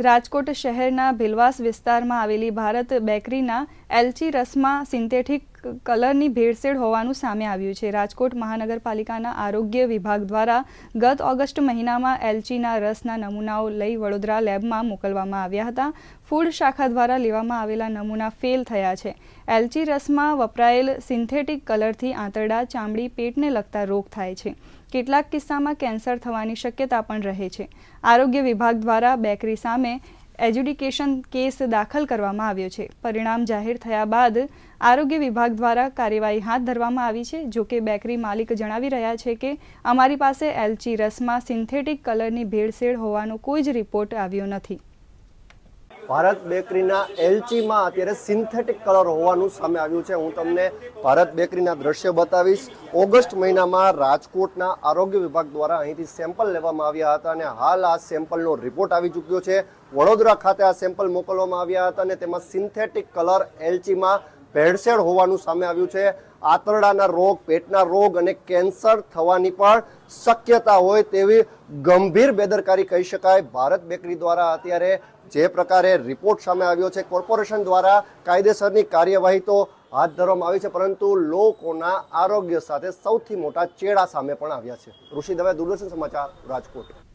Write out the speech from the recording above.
રાજકોટ શહેરના ભીલવાસ વિસ્તારમાં આવેલી ભારત બેકરીના એલચી રસમાં સિન્થેટિક કલરની ભેળસેળ હોવાનું સામે આવ્યું છે. રાજકોટ મહાનગરપાલિકાના આરોગ્ય વિભાગ દ્વારા ગત ઓગસ્ટ મહિનામાં એલચીના રસના નમૂનાઓ લઈ વડોદરા લેબમાં મોકલવામાં આવ્યા હતા. ફૂડ શાખા દ્વારા લેવામાં આવેલા નમૂના ફેલ થયા છે. એલચી રસમાં વપરાયેલ સિન્થેટિક કલરથી આંતરડા ચામડી પેટને લગતા રોગ થાય છે. કેટલાક કિસ્સામાં કેન્સર થવાની શક્યતા પણ રહે છે. આરોગ્ય વિભાગ દ્વારા બેકરી સામે એજ્યુડિકેશન કેસ દાખલ કરવામાં આવ્યો છે. પરિણામ જાહેર થયા બાદ આરોગ્ય વિભાગ દ્વારા કાર્યવાહી હાથ ધરવામાં આવી છે. જોકે બેકરી માલિક જણાવી રહ્યા છે કે અમારી પાસે એલચી રસમાં સિન્થેટિક કલરની ભેળસેળ હોવાનો કોઈ જ રિપોર્ટ આવ્યો નથી. ભારત બેકરીના એલચીમાં અત્યારે સિન્થેટિક કલર હોવાનું સામે આવ્યું છે. હું તમને ભારત બેકરીના દ્રશ્ય બતાવીશ. ઓગસ્ટ મહિનામાં રાજકોટના આરોગ્ય વિભાગ દ્વારા અહીંથી સેમ્પલ લેવામાં આવ્યા હતા અને હાલ આ સેમ્પલનો રિપોર્ટ આવી ચૂક્યો છે. વડોદરા ખાતે આ સેમ્પલ મોકલવામાં આવ્યા હતા અને તેમાં સિન્થેટિક કલર એલચીમાં ભેળસેળ હોવાનું સામે આવ્યું છે. આંતરડાના રોગ, પેટના રોગ અને કેન્સર થવાની પણ શક્યતા હોય તેવી ગંભીર બેદરકારી કહી શકાય. ભારત બેકરી દ્વારા અત્યારે જે પ્રકારે રિપોર્ટ સામે આવ્યો છે, કોર્પોરેશન દ્વારા કાયદેસરની કાર્યવાહી તો હાથ ધરવામાં આવી છે, પરંતુ લોકોના આરોગ્ય સાથે સૌથી મોટા ચેડા સામે પણ આવ્યા છે. ઋષિ દવે, દૂરદર્શન સમાચાર રાજકોટ.